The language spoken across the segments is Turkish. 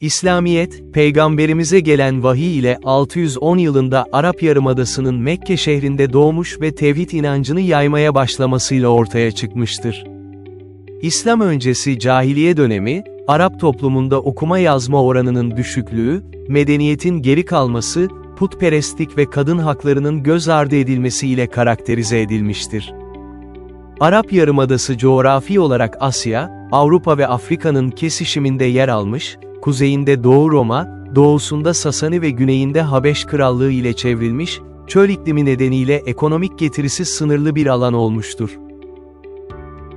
İslamiyet, peygamberimize gelen vahiy ile 610 yılında Arap Yarımadası'nın Mekke şehrinde doğmuş ve tevhid inancını yaymaya başlamasıyla ortaya çıkmıştır. İslam öncesi cahiliye dönemi, Arap toplumunda okuma yazma oranının düşüklüğü, medeniyetin geri kalması, putperestlik ve kadın haklarının göz ardı edilmesi ile karakterize edilmiştir. Arap Yarımadası coğrafi olarak Asya, Avrupa ve Afrika'nın kesişiminde yer almış, kuzeyinde Doğu Roma, doğusunda Sasani ve güneyinde Habeş Krallığı ile çevrilmiş, çöl iklimi nedeniyle ekonomik getirisi sınırlı bir alan olmuştur.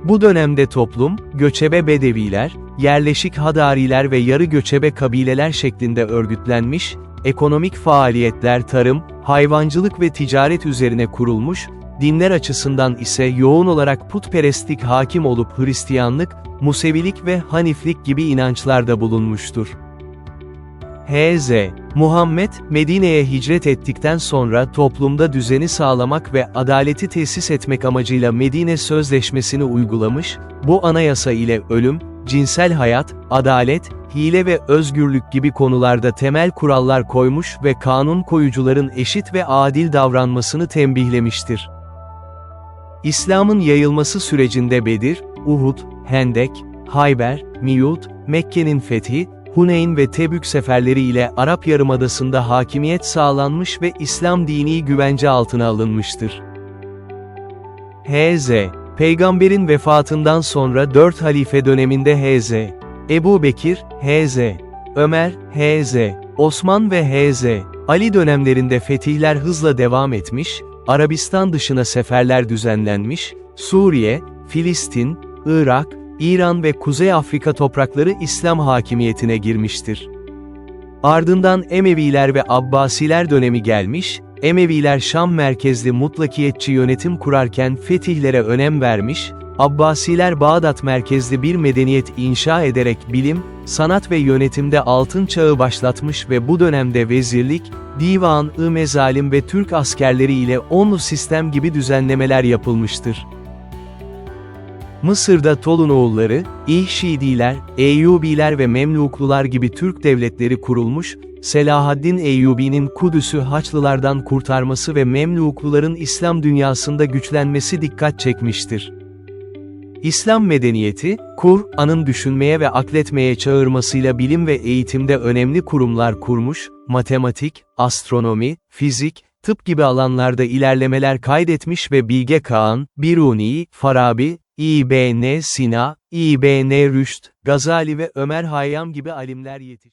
Bu dönemde toplum, göçebe bedeviler, yerleşik hadariler ve yarı göçebe kabileler şeklinde örgütlenmiş, ekonomik faaliyetler tarım, hayvancılık ve ticaret üzerine kurulmuş, dinler açısından ise yoğun olarak putperestlik hakim olup Hristiyanlık, Musevilik ve Haniflik gibi inançlarda bulunmuştur. H.Z. Muhammed, Medine'ye hicret ettikten sonra toplumda düzeni sağlamak ve adaleti tesis etmek amacıyla Medine Sözleşmesi'ni uygulamış, bu anayasa ile ölüm, cinsel hayat, adalet, hile ve özgürlük gibi konularda temel kurallar koymuş ve kanun koyucuların eşit ve adil davranmasını tembihlemiştir. İslam'ın yayılması sürecinde Bedir, Uhud, Hendek, Hayber, Miyut, Mekke'nin fethi, Huneyn ve Tebük seferleri ile Arap Yarımadası'nda hakimiyet sağlanmış ve İslam dini güvence altına alınmıştır. H.Z. Peygamberin vefatından sonra dört halife döneminde H.Z. Ebu Bekir, H.Z. Ömer, H.Z. Osman ve H.Z. Ali dönemlerinde fetihler hızla devam etmiş, Arabistan dışına seferler düzenlenmiş, Suriye, Filistin, Irak, İran ve Kuzey Afrika toprakları İslam hakimiyetine girmiştir. Ardından Emeviler ve Abbasiler dönemi gelmiş, Emeviler Şam merkezli mutlakiyetçi yönetim kurarken fetihlere önem vermiş, Abbasiler Bağdat merkezli bir medeniyet inşa ederek bilim, sanat ve yönetimde altın çağı başlatmış ve bu dönemde vezirlik, divan-ı mezalim ve Türk askerleri ile onlu sistem gibi düzenlemeler yapılmıştır. Mısır'da Tolunoğulları, İhşidiler, Eyyubiler ve Memluklular gibi Türk devletleri kurulmuş, Selahaddin Eyyubi'nin Kudüs'ü Haçlılardan kurtarması ve Memlukluların İslam dünyasında güçlenmesi dikkat çekmiştir. İslam medeniyeti, Kur'an'ın düşünmeye ve akletmeye çağırmasıyla bilim ve eğitimde önemli kurumlar kurmuş, matematik, astronomi, fizik, tıp gibi alanlarda ilerlemeler kaydetmiş ve Bilge Kağan, Biruni, Farabi, İbn Sina, İbn Rüşd, Gazali ve Ömer Hayyam gibi alimler yetiştirmiş.